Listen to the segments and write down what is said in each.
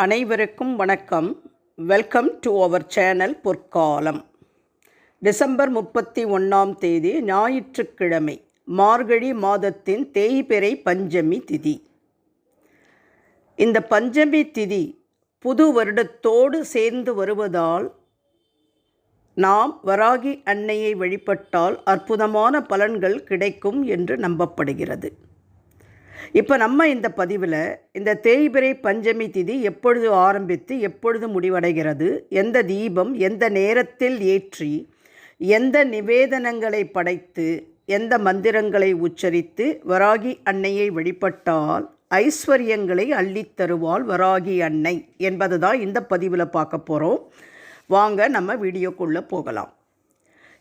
அனைவருக்கும் வணக்கம். Welcome to our channel Porkalam. December முப்பத்தி ஒன்றாம் தேதி ஞாயிற்றுக்கிழமை மார்கழி மாதத்தின் தேய்பிறை பஞ்சமி திதி. இந்த பஞ்சமி திதி புது வருடத்தோடு சேர்ந்து வருவதால் நாம் வராகி அன்னையை வழிபட்டால் அற்புதமான பலன்கள் கிடைக்கும் என்று நம்பப்படுகிறது. இப்போ நம்ம இந்த பதிவில் இந்த தேய்பிறை பஞ்சமி திதி எப்பொழுது ஆரம்பித்து எப்பொழுது முடிவடைகிறது எந்த தீபம் எந்த நேரத்தில் ஏற்றி எந்த நிவேதனங்களை படைத்து எந்த மந்திரங்களை உச்சரித்து வராகி அன்னையை வழிபட்டால் ஐஸ்வர்யங்களை அள்ளித் தருவாள் வராகி அன்னை என்பது தான் இந்த பதிவில் பார்க்க போகிறோம் வாங்க நம்ம வீடியோக்குள்ளே போகலாம்.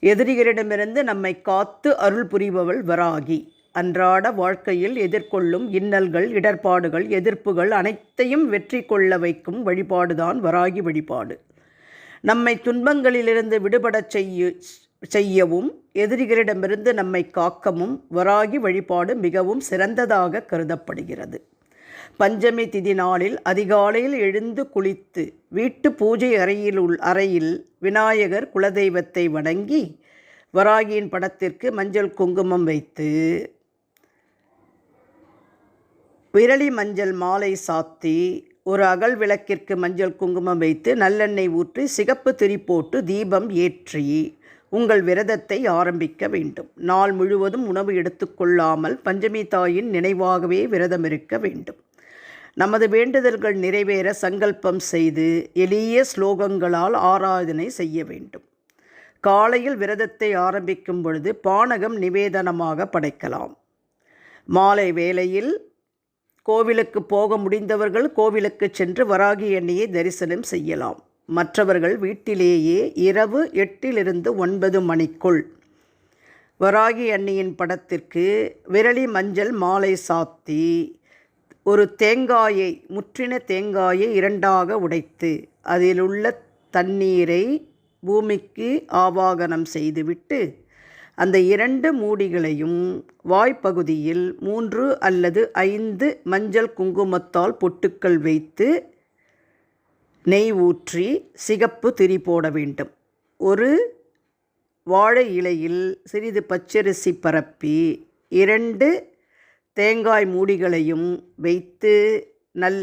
எதிரிகளிடமிருந்து நம்மை காத்து அருள் புரிபவள் வராகி. அன்றாட வாழ்க்கையில் எதிர்கொள்ளும் இன்னல்கள் இடர்பாடுகள் எதிர்ப்புகள் அனைத்தையும் வெற்றி கொள்ள வைக்கும் வழிபாடுதான் வராகி வழிபாடு. நம்மை துன்பங்களிலிருந்து விடுபடச் செய்ய செய்யவும் எதிரிகளிடமிருந்து நம்மை காக்கவும் வராகி வழிபாடு மிகவும் சிறந்ததாக கருதப்படுகிறது. பஞ்சமி திதி நாளில் அதிகாலையில் எழுந்து குளித்து வீட்டு பூஜை அறையில் உள் அறையில் விநாயகர் குலதெய்வத்தை வணங்கி வராகியின் படத்திற்கு மஞ்சள் குங்குமம் வைத்து விரலி மஞ்சள் மாலை சாத்தி ஒரு அகல் விளக்கிற்கு மஞ்சள் குங்குமம் வைத்து நல்லெண்ணெய் ஊற்றி சிகப்பு திரி போட்டு தீபம் ஏற்றி உங்கள் விரதத்தை ஆரம்பிக்க வேண்டும். நாள் முழுவதும் உணவு எடுத்துக்கொள்ளாமல் பஞ்சமி தாயின் நினைவாகவே விரதம் இருக்க வேண்டும். நமது வேண்டுதல்கள் நிறைவேற சங்கல்பம் செய்து எளிய ஸ்லோகங்களால் ஆராதனை செய்ய வேண்டும். காலையில் விரதத்தை ஆரம்பிக்கும் பொழுது பானகம் நிவேதனமாக படைக்கலாம். மாலை வேளையில் கோவிலுக்கு போக முடிந்தவர்கள் கோவிலுக்கு சென்று வராகி எண்ணெயை தரிசனம் செய்யலாம். மற்றவர்கள் வீட்டிலேயே இரவு எட்டிலிருந்து ஒன்பது மணிக்குள். வராகி அன்னியின் படத்திற்கு விரலி மஞ்சள் மாலை சாத்தி ஒரு தேங்காயை முற்றின தேங்காயை இரண்டாக உடைத்து அதிலுள்ள தண்ணீரை பூமிக்கு ஆவாகனம் செய்துவிட்டு அந்த இரண்டு மூடிகளையும் வாய்ப்பகுதியில் மூன்று அல்லது ஐந்து மஞ்சள் குங்குமத்தால் பொட்டுக்கள் வைத்து நெய் ஊற்றி சிகப்பு திரி போட வேண்டும். ஒரு வாழை இலையில் சிறிது பச்சரிசி பரப்பி இரண்டு தேங்காய் மூடிகளையும் வைத்து நல்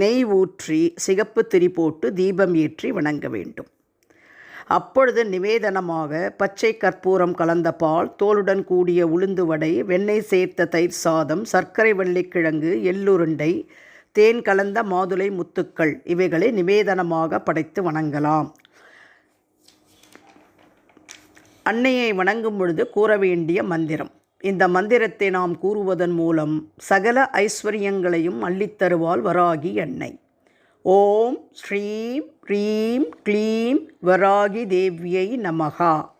நெய் ஊற்றி சிகப்பு திரி போட்டு தீபம் ஏற்றி வணங்க வேண்டும். அப்பொழுது நிவேதனமாக பச்சை கற்பூரம் கலந்த பால் தோலுடன் கூடிய உளுந்து வடை வெண்ணெய் சேர்த்த தயிர் சாதம் சர்க்கரை வள்ளிக்கிழங்கு எள்ளுருண்டை தேன் கலந்த மாதுளை முத்துக்கள் இவைகளை நிவேதனமாக படைத்து வணங்கலாம். அன்னையை வணங்கும் பொழுது கூற வேண்டிய மந்திரம். இந்த மந்திரத்தை நாம் கூறுவதன் மூலம் சகல ஐஸ்வர்யங்களையும் அள்ளித்தருவாள் வராகி அன்னை. ஓம் ஸ்ரீம் ஹ்ரீம் க்ளீம் வராகி தேவியை நமகா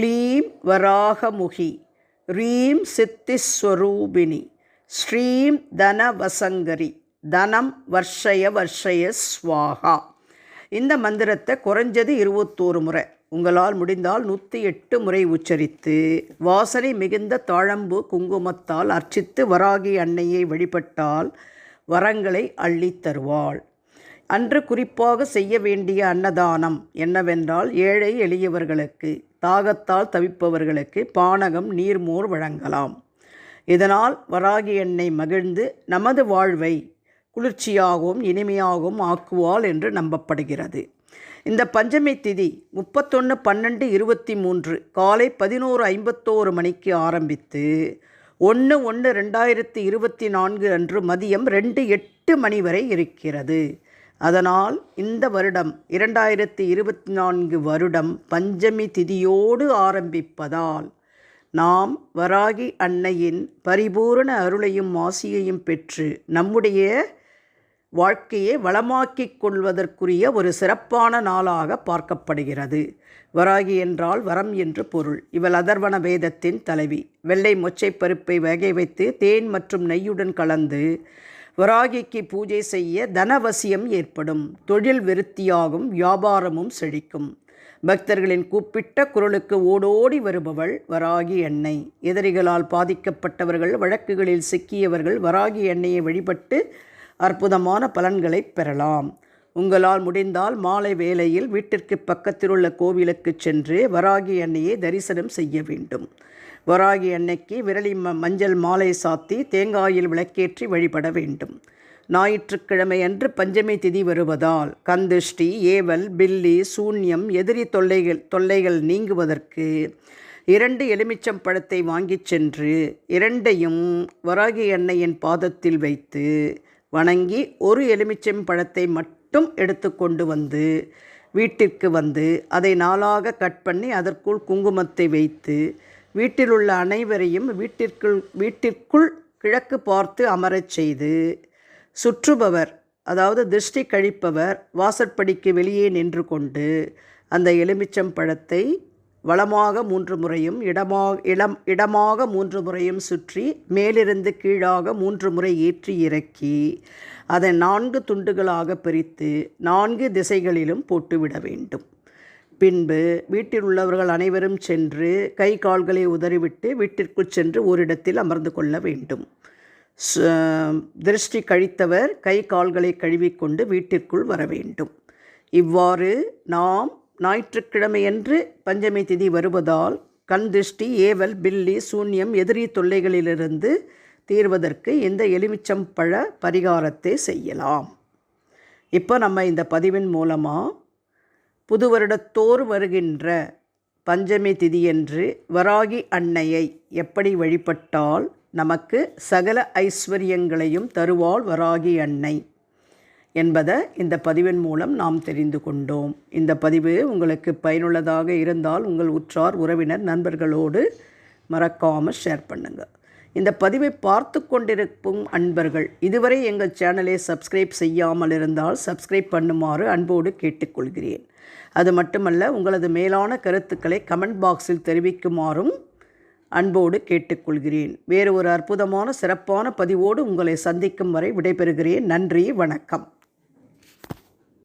க்ளீம் வராகமுகி. ரீம் சித்திஸ்வரூபிணி. ஸ்ரீம் தனவசங்கரி. தனம் வர்ஷய வர்ஷய ஸ்வாகா. இந்த மந்திரத்தை குறைஞ்சது இருபத்தோரு முறை. உங்களால் முடிந்தால் நூற்றி எட்டு முறை உச்சரித்து வாசனை மிகுந்த தாழம்பு குங்குமத்தால் அர்ச்சித்து வராகி அன்னையை வழிபட்டால் வரங்களை அள்ளித் தருவாள். அன்று குறிப்பாக செய்ய வேண்டிய அன்னதானம் என்னவென்றால் ஏழை எளியவர்களுக்கு தாகத்தால் தவிப்பவர்களுக்கு பானகம் நீர்மோர் வழங்கலாம். இதனால் வராகி எண்ணெய் மகிழ்ந்து நமது வாழ்வை குளிர்ச்சியாகவும் இனிமையாகவும் ஆக்குவாள் என்று நம்பப்படுகிறது. இந்த பஞ்சமி திதி முப்பத்தொன்று பன்னெண்டு இருபத்தி மூன்று காலை பதினோரு ஐம்பத்தோரு மணிக்கு ஆரம்பித்து ஒன்று ஒன்று ரெண்டாயிரத்தி இருபத்தி நான்கு அன்று மதியம் ரெண்டு எட்டு மணி வரை இருக்கிறது. அதனால் இந்த வருடம் இரண்டாயிரத்தி இருபத்தி நான்கு வருடம் பஞ்சமி திதியோடு ஆரம்பிப்பதால் நாம் வராகி அன்னையின் பரிபூரண அருளையும் ஆசியையும் பெற்று நம்முடைய வாழ்க்கையை வளமாக்கிக் கொள்வதற்குரிய ஒரு சிறப்பான நாளாக பார்க்கப்படுகிறது. வராகி என்றால் வரம் என்று பொருள். இவள் அதர்வன வேதத்தின் தலைவி. வெள்ளை மொச்சை பருப்பை வகை வைத்து தேன் மற்றும் நெய்யுடன் கலந்து வராகிக்கு பூஜை செய்ய தனவசியம் ஏற்படும். தொழில் விருத்தியாகும் வியாபாரமும் செழிக்கும். பக்தர்களின் கூப்பிட்ட குரலுக்கு ஓடோடி வருபவள் வராகி எண்ணெய் எதிரிகளால் பாதிக்கப்பட்டவர்கள் வழக்குகளில் சிக்கியவர்கள் வராகி எண்ணெயை வழிபட்டு அற்புதமான பலன்களை பெறலாம். உங்களால் முடிந்தால் மாலை வேளையில் வீட்டிற்கு பக்கத்தில் உள்ள கோவிலுக்கு சென்று வராகி எண்ணெயை தரிசனம் செய்ய வேண்டும். வராகி அன்னைக்கு விரலி ம மஞ்சள் மாலை சாத்தி தேங்காயில் விளக்கேற்றி வழிபட வேண்டும். ஞாயிற்றுக்கிழமை அன்று பஞ்சமி திதி வருவதால் கந்திஷ்டி ஏவல் பில்லி சூன்யம் எதிரி தொல்லைகள் தொல்லைகள் நீங்குவதற்கு இரண்டு எலுமிச்சம் பழத்தை வாங்கிச் சென்று இரண்டையும் வராகி அன்னையின் பாதத்தில் வைத்து வணங்கி ஒரு எலுமிச்சம் பழத்தை மட்டும் எடுத்துக்கொண்டு வந்து வீட்டிற்கு வந்து அதை நாளாக கட் பண்ணி அதற்குள் குங்குமத்தை வைத்து வீட்டில் உள்ள அனைவரையும் வீட்டிற்குள் வீட்டிற்குள் கிழக்கு பார்த்து அமரச் செய்து சுற்றுபவர் அதாவது திருஷ்டி கழிப்பவர் வாசற்படிக்கு வெளியே நின்று கொண்டு அந்த எலுமிச்சம் பழத்தை வளமாக மூன்று முறையும் இடமாக இடம் இடமாக மூன்று முறையும் சுற்றி மேலிருந்து கீழாக மூன்று முறை ஏற்றி இறக்கி அதை நான்கு துண்டுகளாக பிரித்து நான்கு திசைகளிலும் போட்டுவிட வேண்டும். பின்பு வீட்டில் உள்ளவர்கள் அனைவரும் சென்று கை கால்களை உதறிவிட்டு வீட்டிற்குள் சென்று ஓரிடத்தில் அமர்ந்து கொள்ள வேண்டும். திருஷ்டி கழித்தவர் கை கால்களை கழுவிக்கொண்டு வீட்டிற்குள் வர வேண்டும். இவ்வாறு நாம் ஞாயிற்றுக்கிழமையன்று பஞ்சமி திதி வருவதால் கண் திருஷ்டி ஏவல் பில்லி சூன்யம் எதிரி தொல்லைகளிலிருந்து தீர்வதற்கு இந்த எலுமிச்சம் பழ பரிகாரத்தை செய்யலாம்? இப்போ நம்ம இந்த பதிவின் மூலமாக புது வருடத்தோறு வருகின்ற பஞ்சமி திதியன்று வராகி அன்னையை எப்படி வழிபட்டால் நமக்கு சகல ஐஸ்வர்யங்களையும் தருவாள் வராகி அன்னை என்பதை இந்த பதிவின் மூலம் நாம் தெரிந்து கொண்டோம். இந்த பதிவு உங்களுக்கு பயனுள்ளதாக இருந்தால் உங்கள் உற்றார் உறவினர் நண்பர்களோடு மறக்காமல் ஷேர் பண்ணுங்கள் இந்த பதிவை பார்த்து கொண்டிருக்கும் அன்பர்கள் இதுவரை எங்கள் சேனலை சப்ஸ்கிரைப் செய்யாமல் இருந்தால் சப்ஸ்கிரைப் பண்ணுமாறு அன்போடு கேட்டுக்கொள்கிறேன். அது மட்டுமல்ல உங்களது மேலான கருத்துக்களை கமெண்ட் பாக்ஸில் தெரிவிக்குமாறும் அன்போடு கேட்டுக்கொள்கிறேன். வேறு ஒரு அற்புதமான சிறப்பான பதிவோடு உங்களை சந்திக்கும் வரை விடைபெறுகிறேன். நன்றி வணக்கம்.